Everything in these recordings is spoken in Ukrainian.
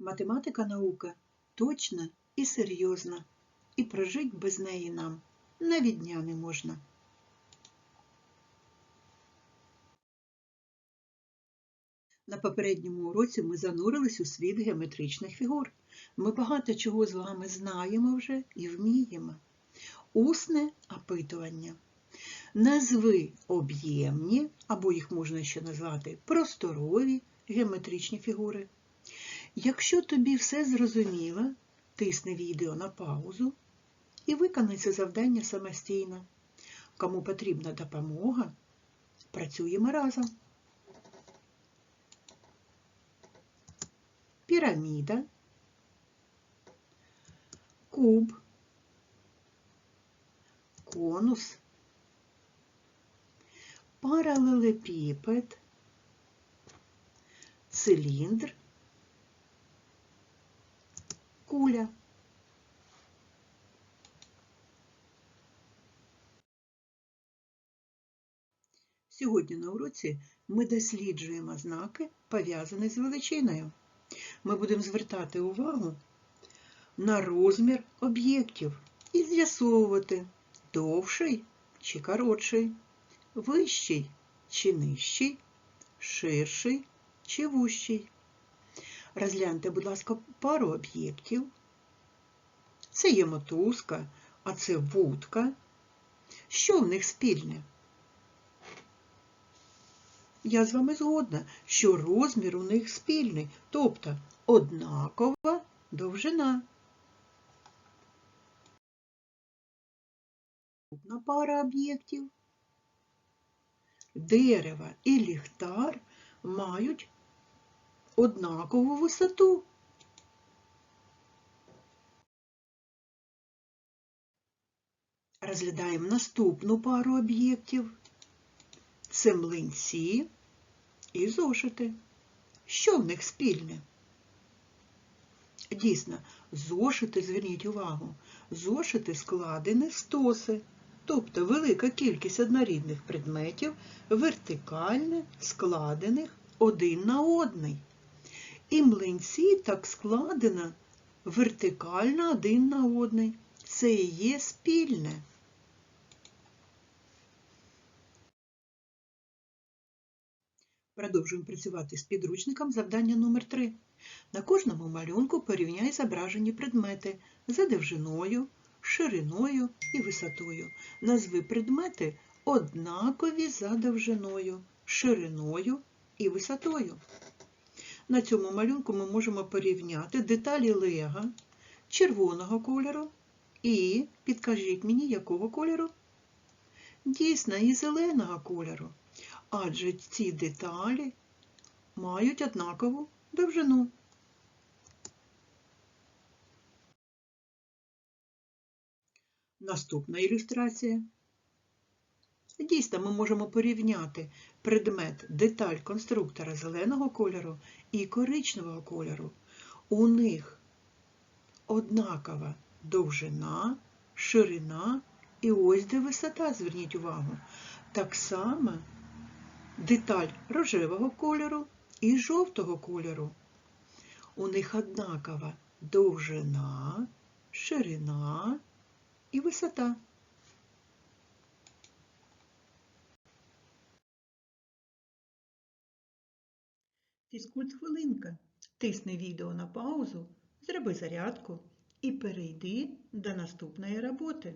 Математика наука точна і серйозна, і прожить без неї нам навіть дня не можна. На попередньому уроці ми занурились у світ геометричних фігур. Ми багато чого з вами знаємо вже і вміємо. Усне опитування. Назви об'ємні, або їх можна ще назвати просторові геометричні фігури. Якщо тобі все зрозуміло, тисни відео на паузу і виконай це завдання самостійно. Кому потрібна допомога, працюємо разом. Піраміда, куб, конус, паралелепіпед, циліндр, куля. Сьогодні на уроці ми досліджуємо знаки, пов'язані з величиною. Ми будемо звертати увагу на розмір об'єктів і з'ясовувати, довший чи коротший, вищий чи нижчий, ширший чи вущий. Розгляньте, будь ласка, пару об'єктів. Це є мотузка, а це вудка. Що в них спільне? Я з вами згодна, що розмір у них спільний, тобто однакова довжина. Наступна пара об'єктів. Дерево і ліхтар мають однакову висоту. Розглядаємо наступну пару об'єктів. Це млинці і зошити. Що в них спільне? Дійсно, зошити, зверніть увагу, зошити складені стоси, тобто велика кількість однорідних предметів вертикально складених один на одний. І млинці так складено вертикально один на одний. Це і є спільне. Продовжуємо працювати з підручником завдання номер 3 На кожному малюнку порівняй зображені предмети за довжиною, шириною і висотою. Назви предмети однакові за довжиною, шириною і висотою. На цьому малюнку ми можемо порівняти деталі лего червоного кольору і, підкажіть мені, якого кольору? Дійсно, і зеленого кольору адже ці деталі мають однакову довжину. Наступна ілюстрація. Дійсно, ми можемо порівняти предмет деталь конструктора зеленого кольору і коричневого кольору. У них однакова довжина, ширина і ось де висота, зверніть увагу. Так само деталь рожевого кольору і жовтого кольору. У них однакова довжина, ширина і висота. Фізкульт хвилинка. Тисни відео на паузу, зроби зарядку і перейди до наступної роботи.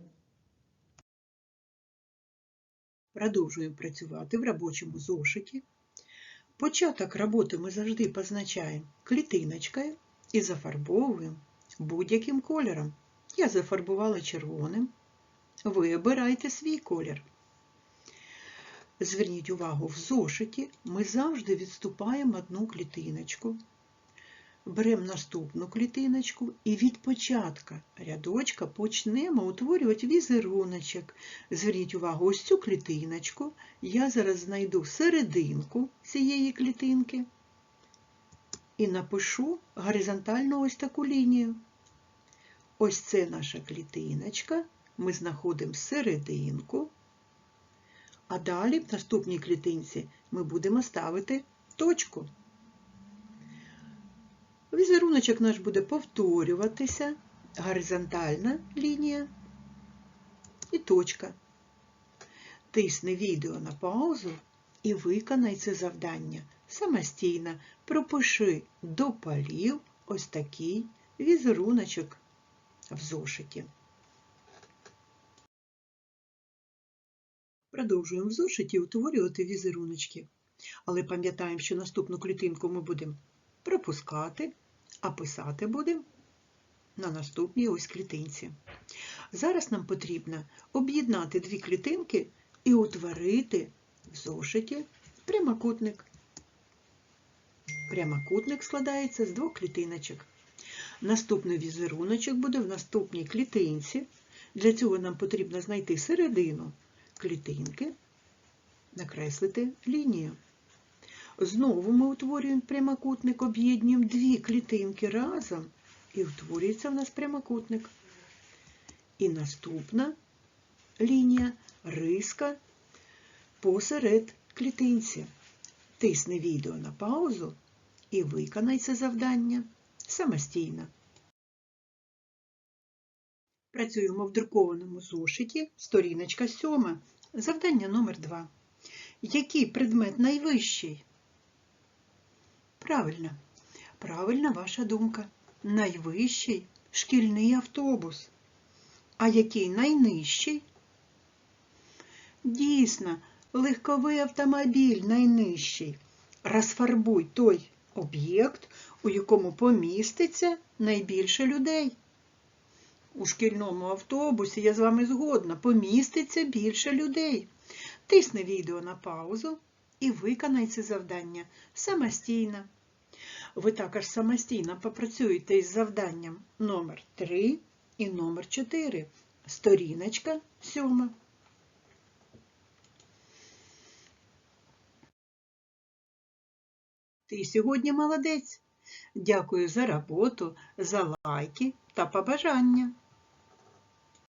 Продовжуємо працювати в робочому зошиті. Початок роботи ми завжди позначаємо клітиночкою і зафарбовуємо будь-яким кольором. Я зафарбувала червоним. Ви обирайте свій колір. Зверніть увагу, в зошиті ми завжди відступаємо одну клітиночку. Беремо наступну клітиночку і від початка рядочка почнемо утворювати візеруночок. Зверніть увагу, ось цю клітиночку я зараз знайду серединку цієї клітинки і напишу горизонтально ось таку лінію. Ось це наша клітиночка, ми знаходимо серединку, а далі в наступній клітинці ми будемо ставити точку. Візеруночок наш буде повторюватися, горизонтальна лінія і точка. Тисни відео на паузу і виконай це завдання самостійно. Пропиши до полів ось такий візеруночок в зошиті. Продовжуємо в зошиті утворювати візеруночки. Але пам'ятаємо, що наступну клітинку ми будемо пропускати, а писати будемо на наступній ось клітинці. Зараз нам потрібно об'єднати дві клітинки і утворити в зошиті прямокутник. Прямокутник складається з двох клітиночок. Наступний візеруночок буде в наступній клітинці. Для цього нам потрібно знайти середину клітинки, накреслити лінію. Знову ми утворюємо прямокутник, об'єднуємо дві клітинки разом і утворюється в нас прямокутник. І наступна лінія риска посеред клітинці. Тисни відео на паузу і виконай це завдання самостійно. Працюємо в друкованому зошиті, сторіночка 7. Завдання номер 2. Який предмет найвищий? Правильно. Правильна ваша думка. Найвищий шкільний автобус. А який найнижчий? Дійсно, легковий автомобіль найнижчий. Розфарбуй той об'єкт, у якому поміститься найбільше людей. У шкільному автобусі, я з вами згодна, поміститься більше людей. Тисни відео на паузу і виконай це завдання самостійно. Ви також самостійно попрацюєте із завданням номер 3 і номер 4. Сторіночка 7. Ти сьогодні молодець. Дякую за роботу, за лайки та побажання.